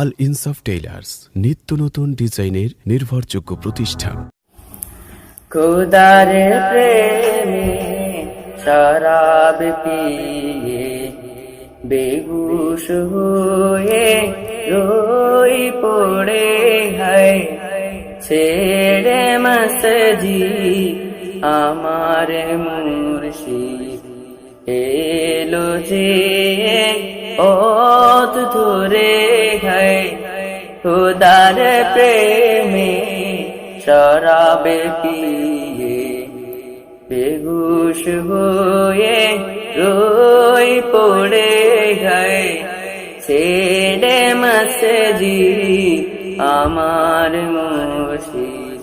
আল ইনসাফ টেইলার্স, নিত্য নতুন ডিজাইনের নির্ভরযোগ্য প্রতিষ্ঠান। খুদার প্রেমে শরাব পিয়ে বেগুশ হয়ে রই পড়ে হয়। ছেড়ে মসজি আমার মুর্শিদ, এলো যে পথ ধরে হয় খুদার প্রেমে শরাবে পিয়ে বেগুশ হয়ে রই পড়ে গায়ে ছেড়ে মসজি আমার মুর্শিদ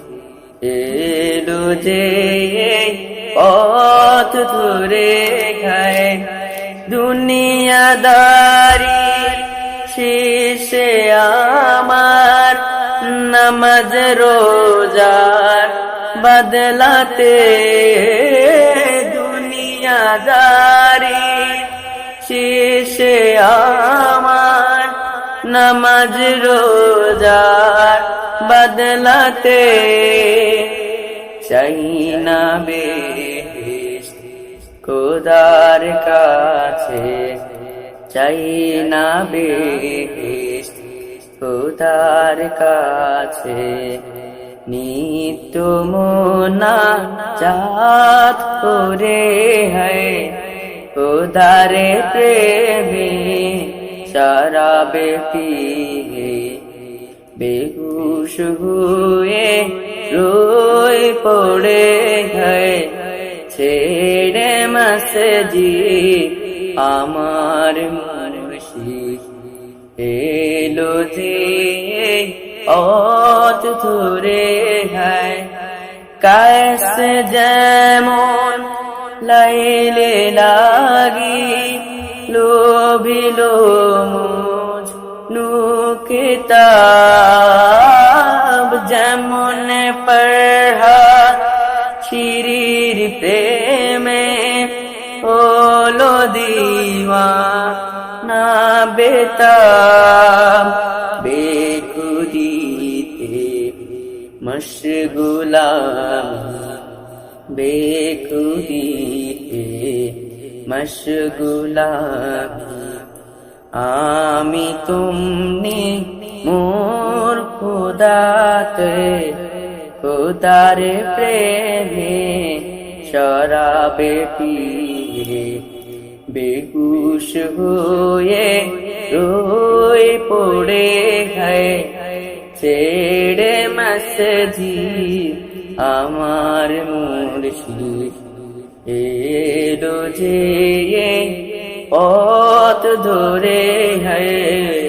এলো যে পথ ধরে খায় দুনিয়াদারি নামাজ রোজার বদলাতে দুনিয়াদারি। শেষে আমার নামাজ রোজার বদলাতে চাই না বেশ খোদার কাছে। চাই না বেশ খোদার কাছে। নিত্য মোনা চাঁদ করে হয়। খোদারে প্রেমে শরাবে পিয়ে বেহুশ হয়ে রোই পড়ে হয়। ছেড়ে মসজি আমার মুর্শিদ এলো যে অত ধরে হয় কায়স যেমন লাইলে লাগি লোভিল মুজ নুকিতাব যেমন পড়া শিরির প্রেমে ওলো দিওয়া না বেতাব বেকুদিতে মশগুলাম বেকুদিতে মশগুলাম আমি তুমনি মোর খুদাতে খুদার প্রেমে শরাবে পিয়ে বেগুশ হয়ে রোই পড়ে হয়। ছেড়ে মাসজি আমার মুর্শিদ। এলো যে পথ ধরে হয়।